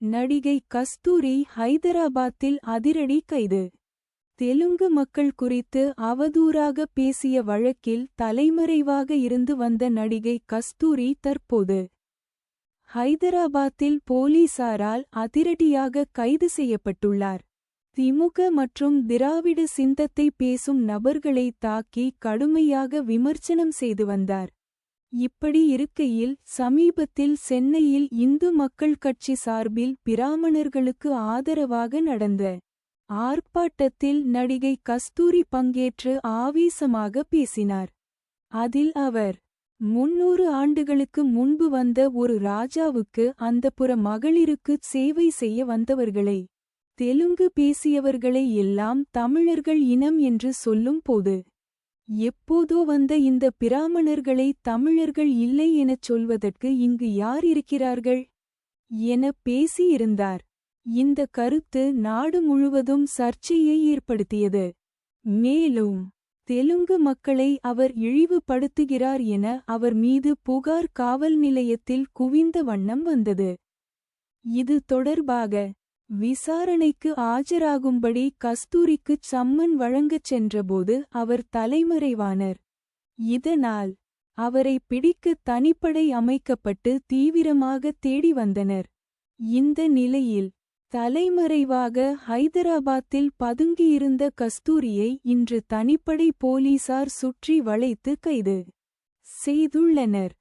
நடிகை கஸ்தூரி ஹைதராபாத்தில் அதிரடி கைது. தெலுங்கு மக்கள் குறித்து அவதூறாக பேசிய வழக்கில் தலைமறைவாக இருந்து வந்த நடிகை கஸ்தூரி தற்போது ஹைதராபாத்தில் போலீசாரால் அதிரடியாக கைது செய்யப்பட்டுள்ளார். திமுக மற்றும் திராவிட சிந்தத்தை பேசும் நபர்களை தாக்கி கடுமையாக விமர்சனம் செய்து வந்தார். இப்படி இருக்கையில் சமீபத்தில் சென்னையில் இந்து மக்கள் கட்சி சார்பில் பிராமணர்களுக்கு ஆதரவாக நடந்த ஆர்ப்பாட்டத்தில் நடிகை கஸ்தூரி பங்கேற்று ஆவேசமாக பேசினார். அதில் அவர் முன்னூறு ஆண்டுகளுக்கு முன்பு வந்த ஒரு ராஜாவுக்கு அந்தப்புற மகளிருக்கு சேவை செய்ய வந்தவர்களை தெலுங்கு பேசியவர்களை எல்லாம் தமிழர்கள் இனம் என்று சொல்லும் போது எப்போதோ வந்த இந்த பிராமணர்களை தமிழர்கள் இல்லை எனச் சொல்வதற்கு இங்கு யார் இருக்கிறார்கள்? என பேசியிருந்தார். இந்த கருத்து நாடு முழுவதும் சர்ச்சையை ஏற்படுத்தியது. மேலும் தெலுங்கு மக்களை அவர் இழிவுபடுத்துகிறார் என அவர் மீது புகார் காவல் நிலையத்தில் குவிந்த வண்ணம் வந்தது. இது தொடர்பாக விசாரணைக்கு ஆஜராகும்படி கஸ்தூரிக்குச் சம்மன் வழங்கச் சென்றபோது அவர் தலைமறைவானர். இதனால் அவரை பிடிக்க தனிப்படை அமைக்கப்பட்டு தீவிரமாக தேடி வந்தனர். இந்த நிலையில் தலைமறைவாக ஹைதராபாத்தில் பதுங்கியிருந்த கஸ்தூரியை இன்று தனிப்படை போலீசார் சுற்றி வளைத்து கைது செய்துள்ளனர்.